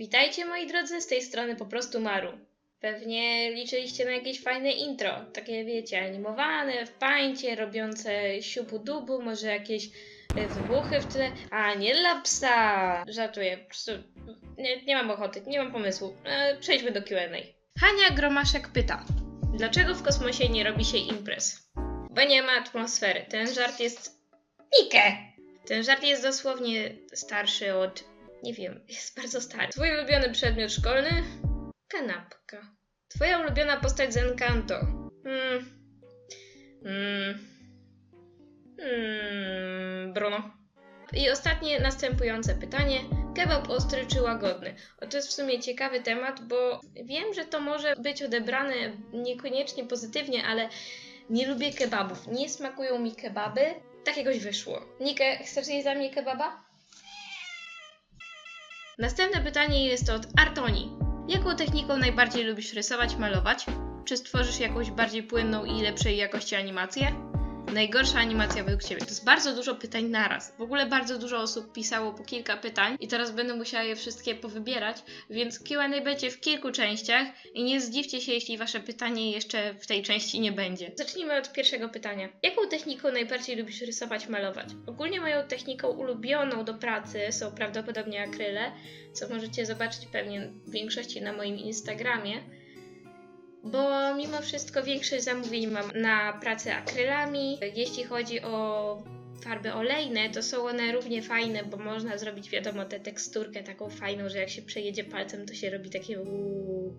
Witajcie moi drodzy, z tej strony po prostu Maru. Pewnie liczyliście na jakieś fajne intro, takie wiecie, animowane, w pańcie, robiące siubu dubu, może jakieś e, wybuchy w tle. A, nie dla psa! Żartuję, nie, nie mam ochoty, nie mam pomysłu. E, przejdźmy do Q&A. Hania Gromaszek pyta, dlaczego w kosmosie nie robi się imprez? Bo nie ma atmosfery. Ten żart jest... Nike! Ten żart jest dosłownie starszy od nie wiem, jest bardzo stary. Twój ulubiony przedmiot szkolny? Kanapka. Twoja ulubiona postać z Encanto? Hmm. Hmm. Hmm. Bruno. I ostatnie, następujące pytanie. Kebab ostry czy łagodny? O, to jest w sumie ciekawy temat, bo wiem, że to może być odebrane niekoniecznie pozytywnie, ale nie lubię kebabów. Nie smakują mi kebaby. Tak jakoś wyszło. Nike, chcesz jeść za mnie kebaba? Następne pytanie jest od Artoni. Jaką techniką najbardziej lubisz rysować, malować? Czy stworzysz jakąś bardziej płynną i lepszej jakości animację? Najgorsza animacja według Ciebie? To jest bardzo dużo pytań naraz. W ogóle bardzo dużo osób pisało po kilka pytań i teraz będę musiała je wszystkie powybierać, więc Q&A będzie w kilku częściach i nie zdziwcie się, jeśli Wasze pytanie jeszcze w tej części nie będzie. Zacznijmy od pierwszego pytania. Jaką techniką najbardziej lubisz rysować, malować? Ogólnie moją techniką ulubioną do pracy są prawdopodobnie akryle, co możecie zobaczyć pewnie w większości na moim Instagramie bo mimo wszystko większość zamówień mam na pracę akrylami. Jeśli chodzi o farby olejne, to są one równie fajne, bo można zrobić, wiadomo, tę teksturkę taką fajną, że jak się przejedzie palcem, to się robi takie uuu.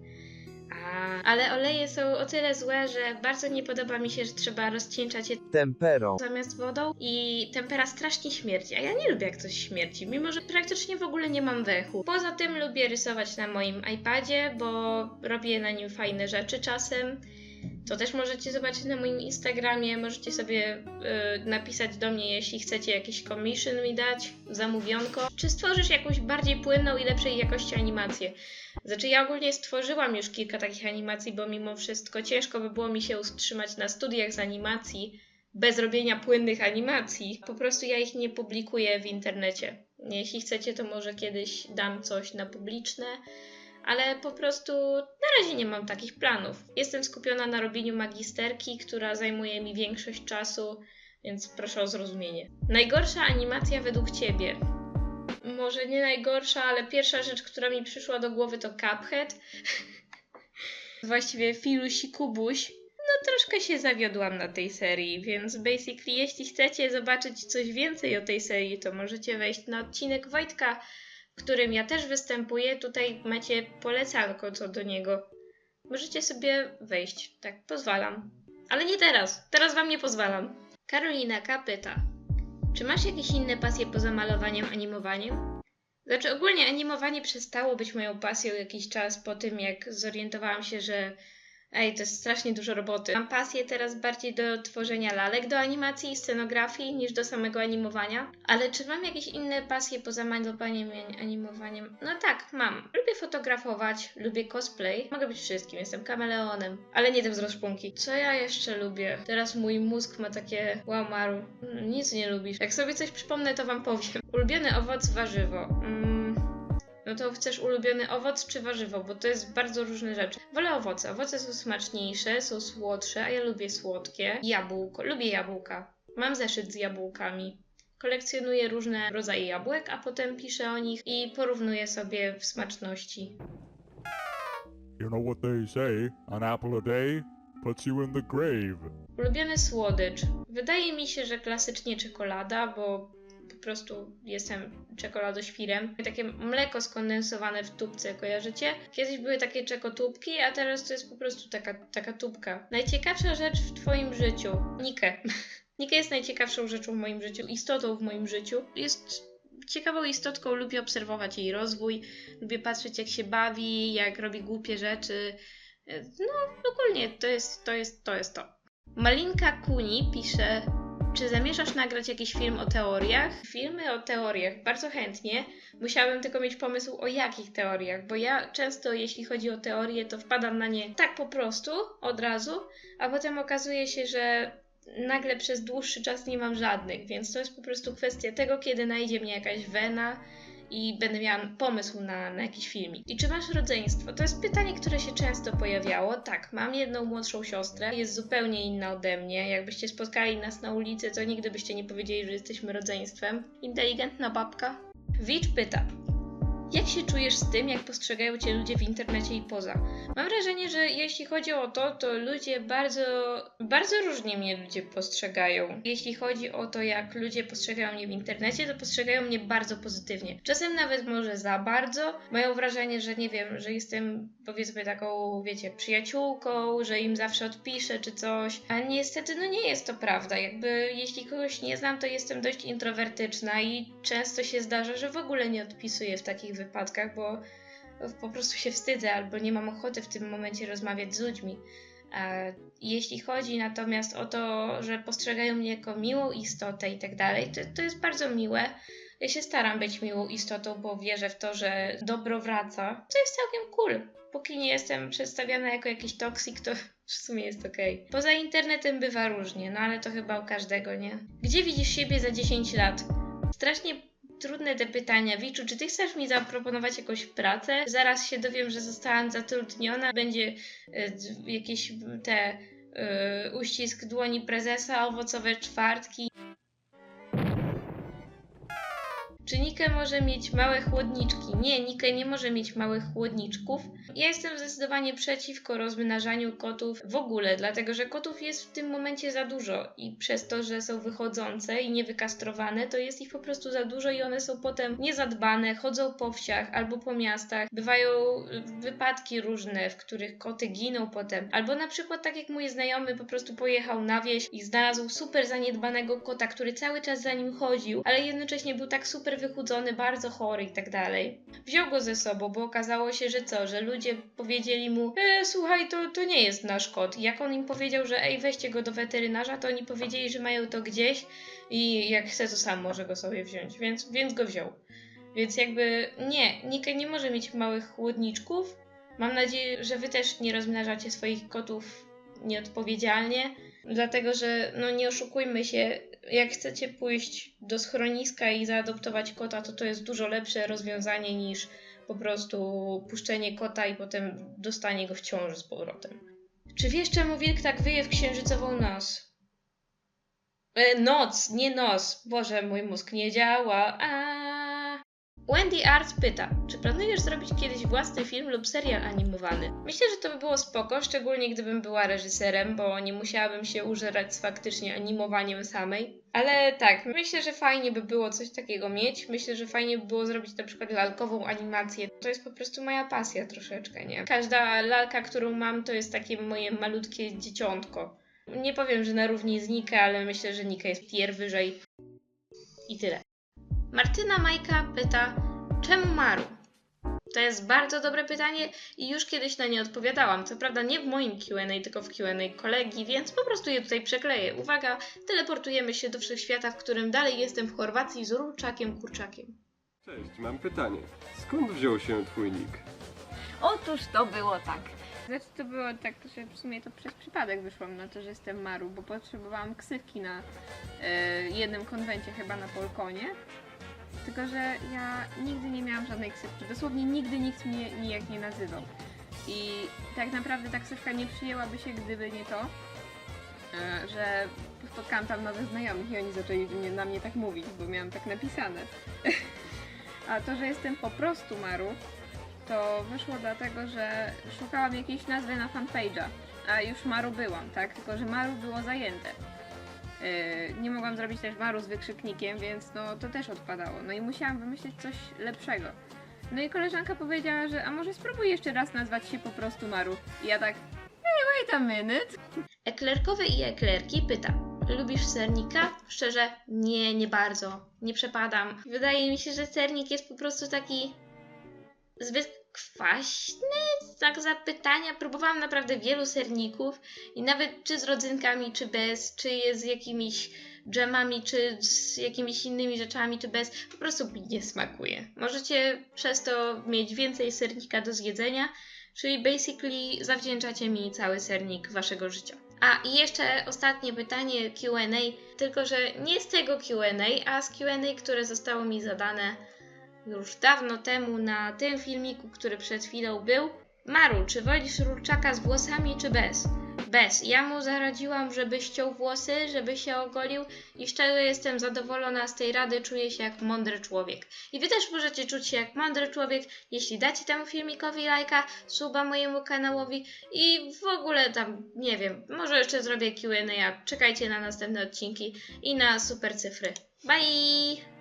A, ale oleje są o tyle złe, że bardzo nie podoba mi się, że trzeba rozcieńczać je temperą, zamiast wodą i tempera strasznie śmierdzi, a ja nie lubię jak coś śmierdzi, mimo że praktycznie w ogóle nie mam wechu. Poza tym lubię rysować na moim iPadzie, bo robię na nim fajne rzeczy czasem. To też możecie zobaczyć na moim Instagramie, możecie sobie y, napisać do mnie, jeśli chcecie jakiś commission mi dać, zamówionko. Czy stworzysz jakąś bardziej płynną i lepszej jakości animację? Znaczy ja ogólnie stworzyłam już kilka takich animacji, bo mimo wszystko ciężko by było mi się utrzymać na studiach z animacji, bez robienia płynnych animacji. Po prostu ja ich nie publikuję w internecie. Jeśli chcecie, to może kiedyś dam coś na publiczne, ale po prostu na razie nie mam takich planów. Jestem skupiona na robieniu magisterki, która zajmuje mi większość czasu, więc proszę o zrozumienie. Najgorsza animacja według Ciebie? Może nie najgorsza, ale pierwsza rzecz, która mi przyszła do głowy to Cuphead. Właściwie Filuś i Kubuś no troszkę się zawiodłam na tej serii, więc basically jeśli chcecie zobaczyć coś więcej o tej serii, to możecie wejść na odcinek Wojtka, w którym ja też występuję. Tutaj macie polecanko co do niego. Możecie sobie wejść, tak, pozwalam. Ale nie teraz, teraz wam nie pozwalam. Karolina K. pyta, czy masz jakieś inne pasje poza malowaniem, animowaniem? Znaczy ogólnie animowanie przestało być moją pasją jakiś czas po tym, jak zorientowałam się, że Ej, to jest strasznie dużo roboty. Mam pasję teraz bardziej do tworzenia lalek, do animacji i scenografii niż do samego animowania. Ale czy mam jakieś inne pasje poza malowaniem i animowaniem? No tak, mam. Lubię fotografować, lubię cosplay. Mogę być wszystkim, jestem kameleonem. Ale nie tym z rozszpunki. Co ja jeszcze lubię? Teraz mój mózg ma takie wow maru. Nic nie lubisz. Jak sobie coś przypomnę, to wam powiem. Ulubiony owoc, warzywo. Mm. No to chcesz ulubiony owoc czy warzywo, bo to jest bardzo różne rzeczy. Wolę owoce. Owoce są smaczniejsze, są słodsze, a ja lubię słodkie. Jabłko. Lubię jabłka. Mam zeszyt z jabłkami. Kolekcjonuję różne rodzaje jabłek, a potem piszę o nich i porównuję sobie w smaczności. You know what they say, an apple a day puts you in the grave. Ulubiony słodycz. Wydaje mi się, że klasycznie czekolada, bo po prostu jestem czekoladoświrem. Takie mleko skondensowane w tubce, kojarzycie? Kiedyś były takie czekotubki, a teraz to jest po prostu taka, taka tubka. Najciekawsza rzecz w twoim życiu. Nike. Nike jest najciekawszą rzeczą w moim życiu, istotą w moim życiu. Jest ciekawą istotką, lubię obserwować jej rozwój, lubię patrzeć jak się bawi, jak robi głupie rzeczy. No, ogólnie to jest to. Jest, to, jest to. Malinka Kuni pisze czy zamierzasz nagrać jakiś film o teoriach? Filmy o teoriach, bardzo chętnie. Musiałabym tylko mieć pomysł o jakich teoriach, bo ja często, jeśli chodzi o teorie, to wpadam na nie tak po prostu, od razu, a potem okazuje się, że nagle przez dłuższy czas nie mam żadnych, więc to jest po prostu kwestia tego, kiedy najdzie mnie jakaś wena i będę miała pomysł na, na jakiś filmik. I czy masz rodzeństwo? To jest pytanie, które się często pojawiało. Tak, mam jedną młodszą siostrę, jest zupełnie inna ode mnie. Jakbyście spotkali nas na ulicy, to nigdy byście nie powiedzieli, że jesteśmy rodzeństwem. Inteligentna babka. Wicz pyta. Jak się czujesz z tym, jak postrzegają cię ludzie w internecie i poza? Mam wrażenie, że jeśli chodzi o to, to ludzie bardzo, bardzo różnie mnie ludzie postrzegają. Jeśli chodzi o to, jak ludzie postrzegają mnie w internecie, to postrzegają mnie bardzo pozytywnie. Czasem nawet może za bardzo. Mają wrażenie, że nie wiem, że jestem powiedzmy taką, wiecie, przyjaciółką, że im zawsze odpiszę czy coś. A niestety, no nie jest to prawda. Jakby jeśli kogoś nie znam, to jestem dość introwertyczna i często się zdarza, że w ogóle nie odpisuję w takich wypadkach, bo po prostu się wstydzę albo nie mam ochoty w tym momencie rozmawiać z ludźmi. Jeśli chodzi natomiast o to, że postrzegają mnie jako miłą istotę i tak dalej, to, to jest bardzo miłe. Ja się staram być miłą istotą, bo wierzę w to, że dobro wraca. To jest całkiem cool. Póki nie jestem przedstawiana jako jakiś toksik, to w sumie jest okej. Poza internetem bywa różnie, no ale to chyba u każdego, nie? Gdzie widzisz siebie za 10 lat? Strasznie trudne te pytania. Wiczu, czy ty chcesz mi zaproponować jakąś pracę? Zaraz się dowiem, że zostałam zatrudniona. Będzie e, jakieś te e, uścisk dłoni prezesa, owocowe czwartki. Czy Nike może mieć małe chłodniczki? Nie, Nike nie może mieć małych chłodniczków. Ja jestem zdecydowanie przeciwko rozmnażaniu kotów w ogóle, dlatego że kotów jest w tym momencie za dużo i przez to, że są wychodzące i niewykastrowane, to jest ich po prostu za dużo i one są potem niezadbane, chodzą po wsiach albo po miastach. Bywają y, wypadki różne, w których koty giną potem. Albo na przykład tak jak mój znajomy po prostu pojechał na wieś i znalazł super zaniedbanego kota, który cały czas za nim chodził, ale jednocześnie był tak super wychudzony, bardzo chory i tak dalej. Wziął go ze sobą, bo okazało się, że co, że ludzie powiedzieli mu, e, słuchaj, to, to nie jest nasz kot. Jak on im powiedział, że ej, weźcie go do weterynarza, to oni powiedzieli, że mają to gdzieś i jak chce, to sam może go sobie wziąć, więc, więc go wziął. Więc jakby nie, Nike nie może mieć małych chłodniczków. Mam nadzieję, że wy też nie rozmnażacie swoich kotów nieodpowiedzialnie, dlatego że no nie oszukujmy się, jak chcecie pójść do schroniska i zaadoptować kota, to to jest dużo lepsze rozwiązanie niż po prostu puszczenie kota i potem dostanie go w ciąży z powrotem. Czy wiesz, czemu wilk tak wyje w księżycową noc? E, noc, nie nos. Boże, mój mózg nie działa. A. Wendy Art pyta, czy planujesz zrobić kiedyś własny film lub serial animowany? Myślę, że to by było spoko, szczególnie gdybym była reżyserem, bo nie musiałabym się użerać z faktycznie animowaniem samej. Ale tak, myślę, że fajnie by było coś takiego mieć. Myślę, że fajnie by było zrobić na przykład lalkową animację. To jest po prostu moja pasja troszeczkę, nie? Każda lalka, którą mam, to jest takie moje malutkie dzieciątko. Nie powiem, że na równi z Nika, ale myślę, że Nika jest tier wyżej. I tyle. Martyna Majka pyta, czemu Maru? To jest bardzo dobre pytanie i już kiedyś na nie odpowiadałam. Co prawda nie w moim QA, tylko w QA kolegi, więc po prostu je tutaj przekleję. Uwaga, teleportujemy się do wszechświata, w którym dalej jestem w Chorwacji z Rurczakiem Kurczakiem. Cześć, mam pytanie. Skąd wziął się twój nick? Otóż to było tak. Znaczy to było tak, że w sumie to przez przypadek wyszłam na to, że jestem Maru, bo potrzebowałam ksywki na e, jednym konwencie chyba na Polkonie. Tylko, że ja nigdy nie miałam żadnej ksywki. Dosłownie nigdy nikt mnie nijak nie nazywał. I tak naprawdę ta ksywka nie przyjęłaby się, gdyby nie to, e, że spotkałam tam nowych znajomych i oni zaczęli na mnie tak mówić, bo miałam tak napisane. A to, że jestem po prostu Maru, to wyszło dlatego, że szukałam jakiejś nazwy na fanpage'a, a już Maru byłam, tak? Tylko, że Maru było zajęte. Yy, nie mogłam zrobić też Maru z wykrzyknikiem, więc no to też odpadało. No i musiałam wymyślić coś lepszego. No i koleżanka powiedziała, że a może spróbuj jeszcze raz nazwać się po prostu Maru. I ja tak, hey, wait a minute. Eklerkowy i eklerki pyta, lubisz sernika? Szczerze, nie, nie bardzo. Nie przepadam. Wydaje mi się, że sernik jest po prostu taki zbyt kwaśny? Znak zapytania. Próbowałam naprawdę wielu serników i nawet czy z rodzynkami, czy bez, czy jest z jakimiś dżemami, czy z jakimiś innymi rzeczami, czy bez, po prostu mi nie smakuje. Możecie przez to mieć więcej sernika do zjedzenia, czyli basically zawdzięczacie mi cały sernik waszego życia. A i jeszcze ostatnie pytanie QA, tylko że nie z tego QA, a z QA, które zostało mi zadane już dawno temu na tym filmiku, który przed chwilą był. Maru, czy wolisz rurczaka z włosami, czy bez? Bez. Ja mu zaradziłam, żeby ściął włosy, żeby się ogolił i szczerze jestem zadowolona z tej rady, czuję się jak mądry człowiek. I wy też możecie czuć się jak mądry człowiek, jeśli dacie temu filmikowi lajka, suba mojemu kanałowi i w ogóle tam, nie wiem, może jeszcze zrobię Q&A, czekajcie na następne odcinki i na super cyfry. Bye!